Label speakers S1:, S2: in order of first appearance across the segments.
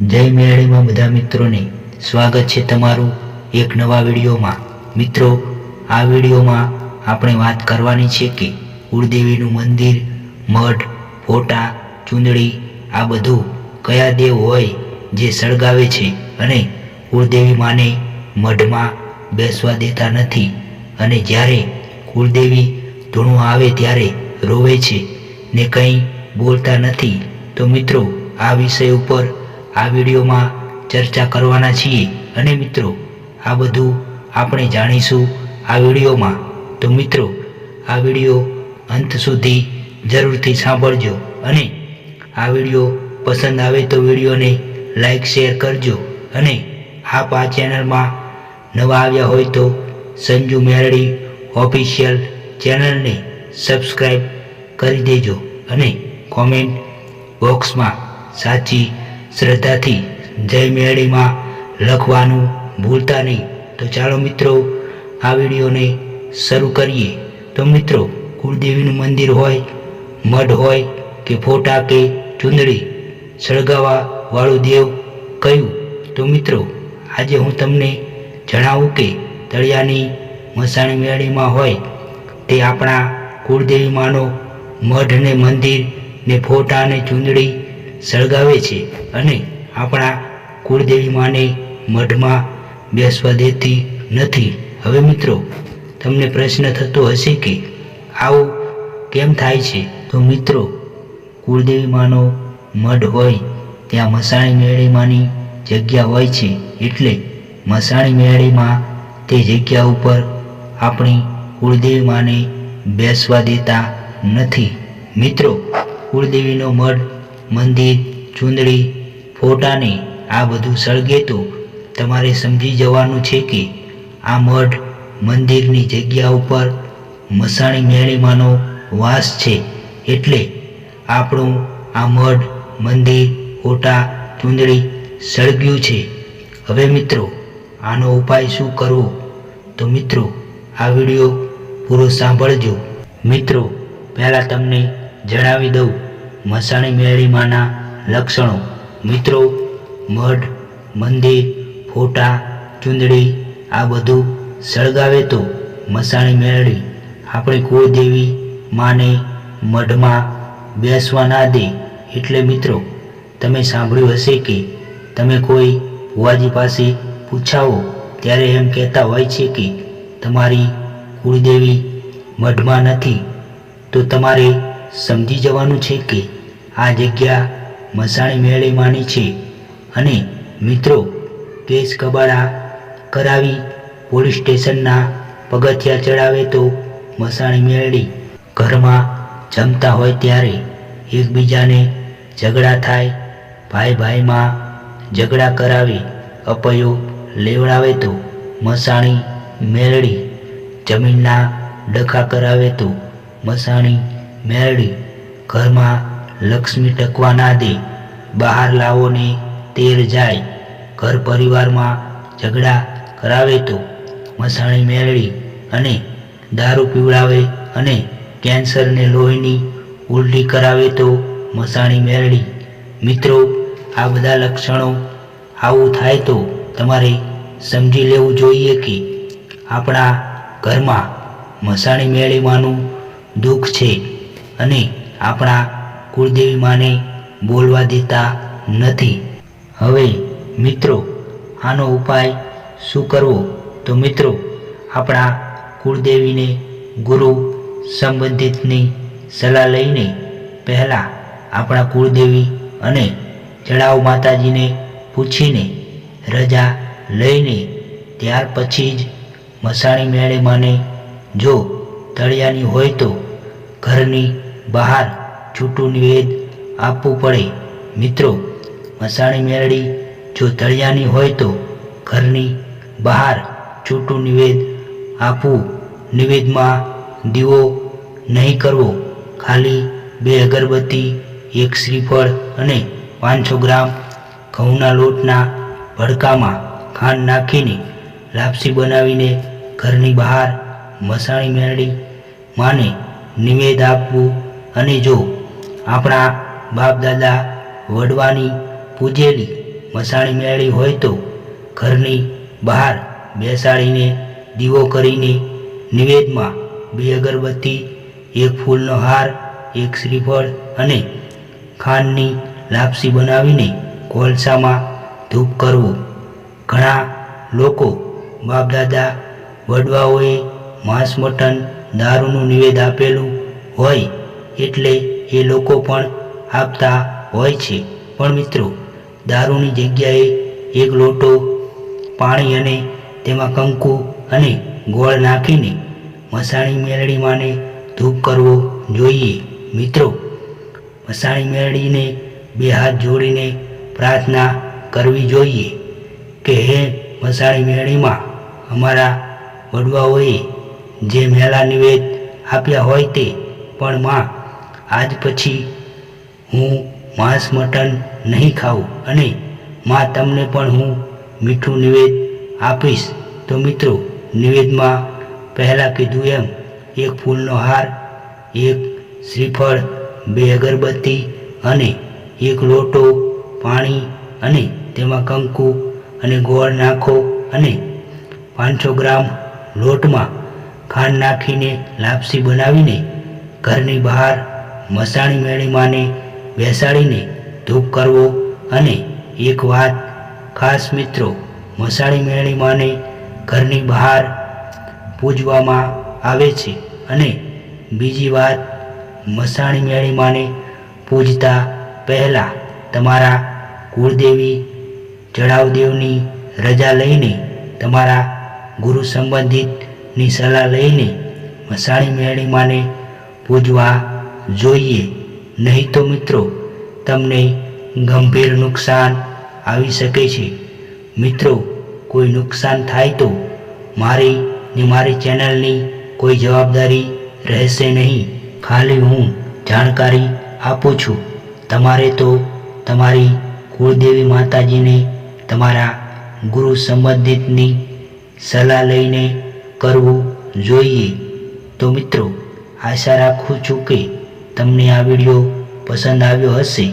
S1: જય મેળીમાં બધા મિત્રોને સ્વાગત છે તમારું એક નવા વિડીયોમાં. મિત્રો, આ વિડીયોમાં આપણે વાત કરવાની છે કે કુળદેવીનું મંદિર મઠ ફોટા, ચૂંદડી, આ બધું કયા દેવ હોય જે સળગાવે છે અને કુળદેવી માને મઢમાં બેસવા દેતા નથી અને જ્યારે કુળદેવી ધૂણું આવે ત્યારે રોવે છે ને કંઈ બોલતા નથી. તો મિત્રો, આ વિષય ઉપર આ વિડીયોમાં ચર્ચા કરવાના છીએ. અને મિત્રો, આ બધું આપણે જાણીશું આ વિડીયોમાં. તો મિત્રો, આ વીડિયો અંત સુધી જરૂરથી સાંભળજો અને આ વીડિયો પસંદ આવે તો વિડીયોને લાઈક, શેર કરજો. અને આપ આ ચેનલમાં નવા આવ્યા હોય તો સંજુ મેરડી ઓફિશિયલ ચેનલને સબસ્ક્રાઈબ કરી દેજો અને કોમેન્ટ બોક્સમાં સાચી શ્રદ્ધાથી જય મેળીમાં લખવાનું ભૂલતા નહીં. તો ચાલો મિત્રો, આ વિડીયોને શરૂ કરીએ. તો મિત્રો, કુળદેવીનું મંદિર હોય, મઢ હોય કે ફોટા કે ચુંદડી સળગાવાવાળું દેવ કયું? તો મિત્રો, આજે હું તમને જણાવું કે તળિયાની મસાણી મેળીમાં હોય તે આપણા કુળદેવી માનો મઢ ને મંદિર ને ફોટા ને ચૂંદડી સળગાવે છે અને આપણા કુળદેવી માને મઢમાં બેસવા દેતી નથી. હવે મિત્રો, તમને પ્રશ્ન થતો હશે કે આવું કેમ થાય છે? તો મિત્રો, કુળદેવી માનો મઢ હોય, ત્યાં મસાણી મેળીમાંની જગ્યા હોય છે. એટલે મસાણી મેળીમાં તે જગ્યા ઉપર આપણી કુળદેવી માને બેસવા દેતા નથી. મિત્રો, કુળદેવીનો મઢ મંદિર, ચૂંદડી, ફોટાને આ બધું સળગે તો તમારે સમજી જવાનું છે કે આ મઢ મંદિરની જગ્યા ઉપર મસાણી મેળીમાંનો વાસ છે. એટલે આપણું આ મઢ મંદિર, ફોટા, ચૂંદડી સળગ્યું છે. હવે મિત્રો, આનો ઉપાય શું કરવો? તો મિત્રો, આ વીડિયો પૂરો સાંભળજો. મિત્રો, પહેલાં તમને જણાવી દઉં. મસાણી મેળીમાંના લક્ષણો. મિત્રો મઢ મંદિર ફોટા, ચૂંદડી, આ બધું સળગાવે તો મસાણી મેળવી આપણી કુળદેવી માને મઢમાં બેસવા ના દે. એટલે મિત્રો, તમે સાંભળ્યું હશે કે તમે કોઈ ભુવાજી પાસે પૂછાવો, ત્યારે એમ કહેતા હોય છે કે તમારી કુળદેવી મઢમાં નથી. તો તમારે સમજી જવાનું છે કે આ જગ્યા મસાણી મેળીમાંની છે. અને મિત્રો, કેસ કબાડા કરાવી પોલીસ સ્ટેશનના પગથિયા ચડાવે તો મસાણી મેળડી ઘરમાં જમતા હોય ત્યારે એકબીજાને ઝઘડા થાય, ભાઈ ભાઈમાં ઝઘડા કરાવી, અપયો લેવડાવે તો મસાણી મેળડી જમીનના ડખા કરાવે તો મસાણી મેળડી ઘરમાં લક્ષ્મી ટકવા ના દે, બહાર લાવો ને તેર જાય, ઘર પરિવારમાં ઝઘડા કરાવે તો, મસાણી મેળવી અને દારૂ પીવડાવે અને કેન્સરને લોહીની ઉલટી કરાવે તો મસાણી મેળવી મિત્રો, આ બધા લક્ષણો આવું થાય તો તમારે સમજી લેવું જોઈએ કે આપણા ઘરમાં મસાણી મેળીમાંનું દુઃખ છે. અને આપણા કુળદેવી માને બોલવા દેતા નથી. હવે મિત્રો, આનો ઉપાય શું કરવો? તો મિત્રો, આપણા કુળદેવીને ગુરુ સંબંધિતની સલાહ લઈને પહેલાં આપણા કુળદેવી અને ચડાવ માતાજીને પૂછીને રજા લઈને ત્યાર પછી જ મસાણી મેળે માને જો તળિયાની હોય તો ઘરની બહાર છૂટું નિવેદ આપવું પડે. મિત્રો મસાણી મેળડી જો તળિયાની હોય તો ઘરની બહાર છૂટું નિવેદ આપવું નિવેદમાં દીવો નહીં કરવો. ખાલી બે અગરબત્તી, એક શ્રીફળ અને પાંચસો ગ્રામ ઘઉંના લોટના ભડકામાં ખાંડ નાખીને લાપસી બનાવીને ઘરની બહાર મસાણી મેળડી માને નિવેદ આપવું અને જો આપણા બાપ દાદા વડવાની પૂજેલી મસાણી મેળી હોય તો ઘરની બહાર બેસાડીને દીવો કરીને નિવેદમાં બે અગરબત્તી, એક ફૂલનો હાર, એક શ્રીફળ અને ખાંડની લાપસી બનાવીને કોલસામાં ધૂપ કરવો. ઘણા લોકો બાપદાદા વડવાઓએ માંસ મટન દારૂનું નિવેદ આપેલું હોય એટલે એ લોકો પણ આપતા હોય છે. પણ મિત્રો, દારૂની જગ્યાએ એક લોટો પાણી અને તેમાં કંકુ અને ગોળ નાખીને મસાણી મેળડીમાંને ધૂપ કરવો જોઈએ. મિત્રો, મસાણી મેળડીને બે હાથ જોડીને પ્રાર્થના કરવી જોઈએ કે હે મસાણી મેળડીમાં, અમારા વડવાઓએ જે મેલા નિવેદ આપ્યા હોય તે પણ માં આજ પછી હું માંસ મટન નહીં ખાઉં અને માં તમને પણ હું મીઠું નિવેદ આપીશ. તો મિત્રો, નિવેદમાં પહેલાં કીધું એમ, એક ફૂલનો હાર, એક શ્રીફળ, બે અગરબત્તી અને એક લોટો, પાણી અને તેમાં કંકુ અને ગોળ નાખો અને પાંચસો ગ્રામ લોટમાં ખાંડ નાખીને લાપસી બનાવીને ઘરની બહાર મસાણી મેળીમાંને બેસાડીને ધૂપ કરવો અને એક વાત ખાસ મિત્રો, મસાણી મેળીમાંને ઘરની બહાર પૂજવામાં આવે છે અને બીજી વાત, મસાણી મેળીમાંને પૂજતા પહેલાં તમારા કુળદેવી ચઢાવદેવની રજા લઈને તમારા ગુરુ સંબંધિતની સલાહ લઈને મસાણી મેળીમાંને પૂજવા જોઈએ. નહીં તો મિત્રો, તમને ગંભીર નુકસાન આવી શકે છે. મિત્રો, કોઈ નુકસાન થાય તો મારી ને મારી ચેનલની કોઈ જવાબદારી રહેશે નહીં. ખાલી હું જાણકારી આપું છું. તમારે તો તમારી કુળદેવી માતાજીને તમારા ગુરુ સંબંધિતની સલાહ લઈને કરવું જોઈએ. તો મિત્રો, આશા રાખું છું કે તમને આ વીડિયો પસંદ આવ્યો હશે?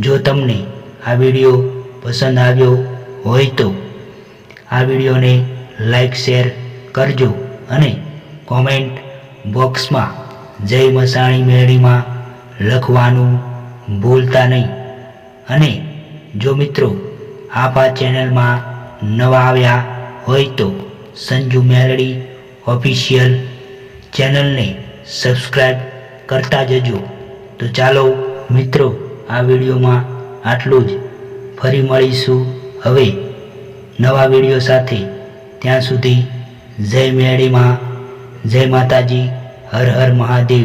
S1: જો તમને આ વીડિયો પસંદ આવ્યો હોય તો આ વિડીયોને લાઈક, શેર કરજો અને કોમેન્ટ બોક્સમાં જય મસાણી મેળીમાં લખવાનું ભૂલતા નહીં. અને જો મિત્રો આપ આ ચેનલમાં નવા આવ્યા હોય તો સંજુ મેલડી ઓફિશિયલ ચેનલને સબસ્ક્રાઈબ કરતા જજો. તો ચાલો મિત્રો, આ વિડીયોમાં આટલું જ. ફરી મળીશું હવે નવા વીડિયો સાથે. ત્યાં સુધી જય મેળીમાં. જય માતાજી. હર હર મહાદેવ.